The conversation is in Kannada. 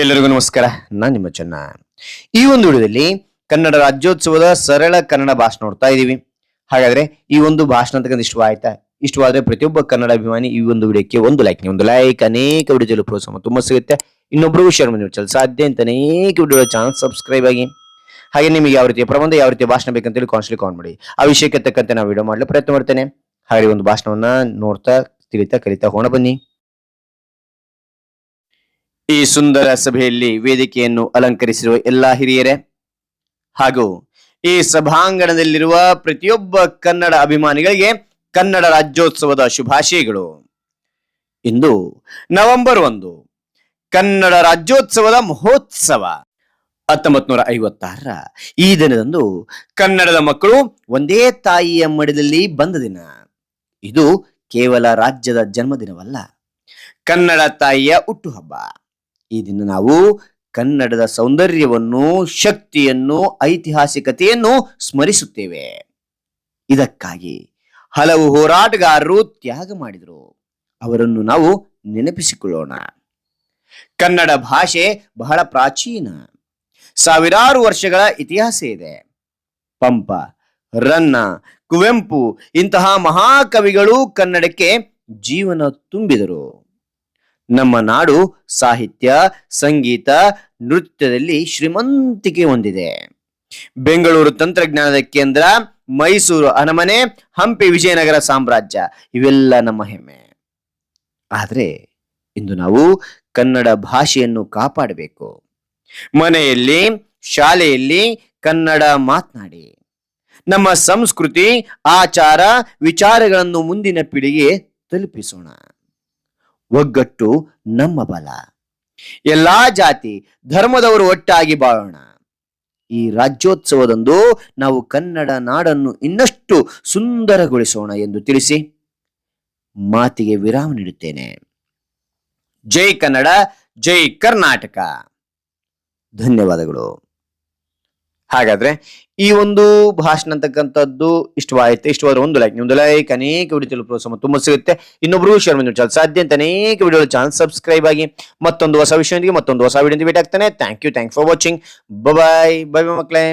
ಎಲ್ಲರಿಗೂ ನಮಸ್ಕಾರ. ನಾನು ನಿಮ್ಮ ಚೆನ್ನ. ಈ ಒಂದು ವಿಡಿಯೋದಲ್ಲಿ ಕನ್ನಡ ರಾಜ್ಯೋತ್ಸವದ ಸರಳ ಕನ್ನಡ ಭಾಷಣ ನೋಡ್ತಾ ಇದೀವಿ. ಹಾಗಾದ್ರೆ ಈ ಒಂದು ಭಾಷಣ ಅಂತಕ್ಕಂಥ ಇಷ್ಟವಾಯ್ತಾ ಇಷ್ಟವಾದ್ರೆ ಪ್ರತಿಯೊಬ್ಬ ಕನ್ನಡ ಅಭಿಮಾನಿ ಈ ಒಂದು ವಿಡಿಯೋಕ್ಕೆ ಒಂದು ಲೈಕ್ ಒಂದು ಲೈಕ್ ಅನೇಕ ವಿಡಿಯೋದಲ್ಲಿ ಪ್ರೋತ್ಸಾಹ ತುಂಬಾ ಸಿಗುತ್ತೆ. ಇನ್ನೊಬ್ರಿಗೂ ಶೇರ್ ಮಾಡಿ ಚಲ್ ಸಾಧ್ಯ ಅಂತ ಅನೇಕ ವಿಡಿಯೋ ಚಾನಲ್ ಸಬ್ಸ್ಕ್ರೈಬ್ ಆಗಿ. ಹಾಗೆ ನಿಮಗೆ ಯಾವ ರೀತಿಯ ಪ್ರಬಂಧ, ಯಾವ ರೀತಿಯ ಭಾಷಣ ಬೇಕಂತೇಳಿ ಕಾನ್ಸ್ಟ್ಲಿ ಕಾನ್ ಮಾಡಿ. ಆ ವಿಷಯಕ್ಕೆ ತಕ್ಕಂತೆ ನಾವು ವಿಡಿಯೋ ಮಾಡಲು ಪ್ರಯತ್ನ ಮಾಡ್ತೇನೆ. ಹಾಗೆ ಒಂದು ಭಾಷಣವನ್ನ ನೋಡ್ತಾ, ತಿಳಿತಾ, ಕಲಿತಾ ಹೋಣ ಬನ್ನಿ. ಈ ಸುಂದರ ಸಭೆಯಲ್ಲಿ ವೇದಿಕೆಯನ್ನು ಅಲಂಕರಿಸಿರುವ ಎಲ್ಲಾ ಹಿರಿಯರೇ, ಹಾಗೂ ಈ ಸಭಾಂಗಣದಲ್ಲಿರುವ ಪ್ರತಿಯೊಬ್ಬ ಕನ್ನಡ ಅಭಿಮಾನಿಗಳಿಗೆ ಕನ್ನಡ ರಾಜ್ಯೋತ್ಸವದ ಶುಭಾಶಯಗಳು. ಇಂದು ನವೆಂಬರ್ ಒಂದು, ಕನ್ನಡ ರಾಜ್ಯೋತ್ಸವದ ಮಹೋತ್ಸವ. ಹತ್ತೊಂಬತ್ ನೂರ ಐವತ್ತಾರರ ಈ ದಿನದಂದು ಕನ್ನಡದ ಮಕ್ಕಳು ಒಂದೇ ತಾಯಿಯ ಮಡಿಲಲ್ಲಿ ಬಂದ ದಿನ. ಇದು ಕೇವಲ ರಾಜ್ಯದ ಜನ್ಮದಿನವಲ್ಲ, ಕನ್ನಡ ತಾಯಿಯ ಹುಟ್ಟುಹಬ್ಬ. ಈ ದಿನ ನಾವು ಕನ್ನಡದ ಸೌಂದರ್ಯವನ್ನು, ಶಕ್ತಿಯನ್ನು, ಐತಿಹಾಸಿಕತೆಯನ್ನು ಸ್ಮರಿಸುತ್ತೇವೆ. ಇದಕ್ಕಾಗಿ ಹಲವು ಹೋರಾಟಗಾರರು ತ್ಯಾಗ ಮಾಡಿದರು. ಅವರನ್ನು ನಾವು ನೆನಪಿಸಿಕೊಳ್ಳೋಣ. ಕನ್ನಡ ಭಾಷೆ ಬಹಳ ಪ್ರಾಚೀನ. ಸಾವಿರಾರು ವರ್ಷಗಳ ಇತಿಹಾಸ ಇದೆ. ಪಂಪ, ರನ್ನ, ಕುವೆಂಪು ಇಂತಹ ಮಹಾಕವಿಗಳು ಕನ್ನಡಕ್ಕೆ ಜೀವನ ತುಂಬಿದರು. ನಮ್ಮ ನಾಡು ಸಾಹಿತ್ಯ, ಸಂಗೀತ, ನೃತ್ಯದಲ್ಲಿ ಶ್ರೀಮಂತಿಕೆ ಹೊಂದಿದೆ. ಬೆಂಗಳೂರು ತಂತ್ರಜ್ಞಾನದ ಕೇಂದ್ರ, ಮೈಸೂರು ಅನಮನೆ ಹಂಪಿ ವಿಜಯನಗರ ಸಾಮ್ರಾಜ್ಯ, ಇವೆಲ್ಲ ನಮ್ಮ ಹೆಮ್ಮೆ. ಆದರೆ ಇಂದು ನಾವು ಕನ್ನಡ ಭಾಷೆಯನ್ನು ಕಾಪಾಡಬೇಕು. ಮನೆಯಲ್ಲಿ, ಶಾಲೆಯಲ್ಲಿ ಕನ್ನಡ ಮಾತನಾಡಿ. ನಮ್ಮ ಸಂಸ್ಕೃತಿ, ಆಚಾರ, ವಿಚಾರಗಳನ್ನು ಮುಂದಿನ ಪೀಳಿಗೆ ತಲುಪಿಸೋಣ. ಒಗ್ಗಟ್ಟು ನಮ್ಮ ಬಲ. ಎಲ್ಲಾ ಜಾತಿ ಧರ್ಮದವರು ಒಟ್ಟಾಗಿ ಬಾಳೋಣ. ಈ ರಾಜ್ಯೋತ್ಸವದಂದು ನಾವು ಕನ್ನಡ ನಾಡನ್ನು ಇನ್ನಷ್ಟು ಸುಂದರಗೊಳಿಸೋಣ ಎಂದು ತಿಳಿಸಿ ಮಾತಿಗೆ ವಿರಾಮ ನೀಡುತ್ತೇನೆ. ಜೈ ಕನ್ನಡ, ಜೈ ಕರ್ನಾಟಕ. ಧನ್ಯವಾದಗಳು. ಹಾಗಾದ್ರೆ ಈ ಒಂದು ಭಾಷಣ ಅಂತಕ್ಕಂಥದ್ದು ಇಷ್ಟವಾಯಿತು, ಇಷ್ಟವಾದ ಒಂದು ಲೈಕ್ ನಿಮ್ದು ಲೈಕ್ ಅನೇಕ ವಿಡಿಯೋ ಪ್ರೋತ್ಸಾಹ ತುಂಬ ಸಿಗುತ್ತೆ. ಇನ್ನೊಬ್ರು ಶೇರ್ ಮಾಡಿ ಚಾನಲ್ ಸಾಧ್ಯ ಅಂತ ಅನೇಕ ವಿಡಿಯೋ ಚಾನಲ್ ಸಬ್ಸ್ಕ್ರೈಬ್ ಆಗಿ ಮತ್ತೊಂದು ಹೊಸ ವಿಷಯದೊಂದಿಗೆ ಮತ್ತೊಂದು ಹೊಸ ವಿಡಿಯೋ ಭೇಟಿ ಆಗ್ತಾನೆ thank you thank for watching bye bye bye ಮಕ್ಕಳೇ.